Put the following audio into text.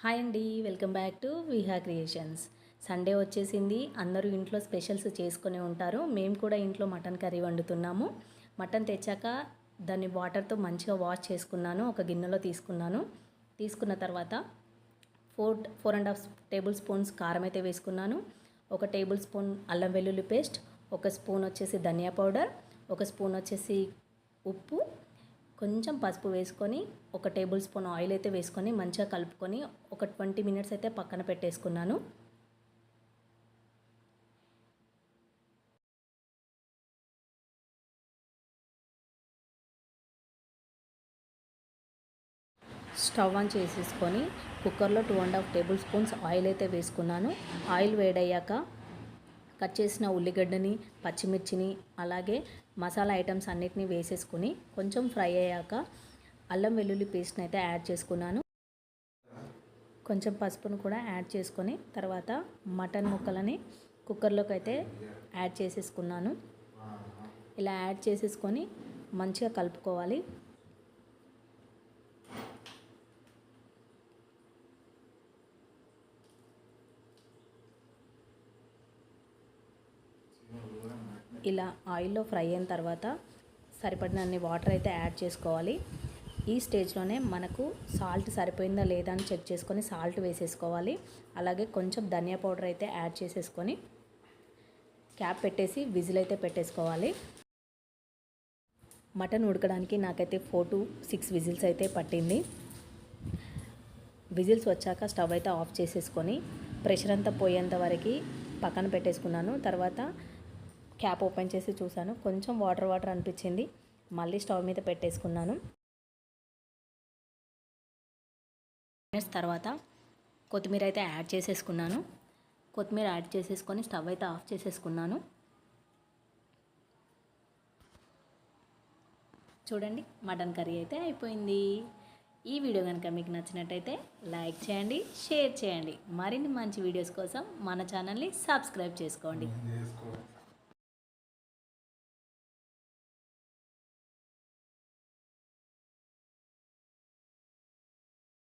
Hi అండి welcome back to Viha creations. Sunday వచ్చేసింది అందరూ ఇంట్లో స్పెషల్స్ చేసుకునే ఉంటారు. మేము కూడా ఇంట్లో మటన్ కర్రీ వండుతున్నాము. మటన్ తెచ్చాక దాన్ని వాటర్తో మంచిగా వాష్ చేసుకున్నాను ఒక గిన్నెలో తీసుకున్నాను. తీసుకున్న తర్వాత four four and half tablespoons కారం అయితే వేసుకున్నాను. ఒక టేబుల్ స్పూన్ అల్లం వెల్లుల్లి పేస్ట్ ఒక స్పూన్ వచ్చేసి ధనియా పౌడర్ ఒక స్పూన్ వచ్చేసి ఉప్పు కొంచెం పసుపు వేసుకొని ఒక టేబుల్ స్పూన్ ఆయిల్ అయితే వేసుకొని మంచిగా కలుపుకొని ఒక ట్వంటీ మినిట్స్ అయితే పక్కన పెట్టేసుకున్నాను. స్టవ్ ఆన్ చేసేసుకొని కుక్కర్లో two and half tablespoons oil అయితే వేసుకున్నాను. ఆయిల్ వేడయ్యాక కట్ చేసిన ఉల్లిగడ్డని పచ్చిమిర్చిని అలాగే మసాలా ఐటమ్స్ అన్నిటినీ వేసేసుకుని కొంచెం ఫ్రై అయ్యాక అల్లం వెల్లుల్లి పేస్ట్ని అయితే యాడ్ చేసుకున్నాను. కొంచెం పసుపును కూడా యాడ్ చేసుకొని తర్వాత మటన్ ముక్కలని కుక్కర్లోకి అయితే యాడ్ చేసేసుకున్నాను. ఇలా యాడ్ చేసేసుకొని మంచిగా కలుపుకోవాలి. ఇలా ఆయిల్లో ఫ్రై అయిన తర్వాత సరిపడినన్ని వాటర్ అయితే యాడ్ చేసుకోవాలి. ఈ స్టేజ్లోనే మనకు సాల్ట్ సరిపోయిందా లేదా అని చెక్ చేసుకొని సాల్ట్ వేసేసుకోవాలి. అలాగే కొంచెం ధనియా పౌడర్ అయితే యాడ్ చేసేసుకొని క్యాప్ పెట్టేసి విజిల్ అయితే పెట్టేసుకోవాలి. మటన్ ఉడకడానికి నాకైతే ఫోర్ టు సిక్స్ విజిల్స్ అయితే పట్టింది. విజిల్స్ వచ్చాక స్టవ్ అయితే ఆఫ్ చేసేసుకొని ప్రెషర్ అంతా పోయేంత వరకు పక్కన పెట్టేసుకున్నాను. తర్వాత క్యాప్ ఓపెన్ చేసి చూశాను. కొంచెం వాటర్ వాటర్ అనిపించింది. మళ్ళీ స్టవ్ మీద పెట్టేసుకున్నాను. మినిట్స్ తర్వాత కొత్తిమీర అయితే యాడ్ చేసేసుకున్నాను. కొత్తిమీర యాడ్ చేసేసుకొని స్టవ్ అయితే ఆఫ్ చేసేసుకున్నాను. చూడండి మటన్ కర్రీ అయితే అయిపోయింది. ఈ వీడియో కనుక మీకు నచ్చినట్టయితే లైక్ చేయండి షేర్ చేయండి. మరిన్ని మంచి వీడియోస్ కోసం మన ఛానల్ని సబ్స్క్రైబ్ చేసుకోండి.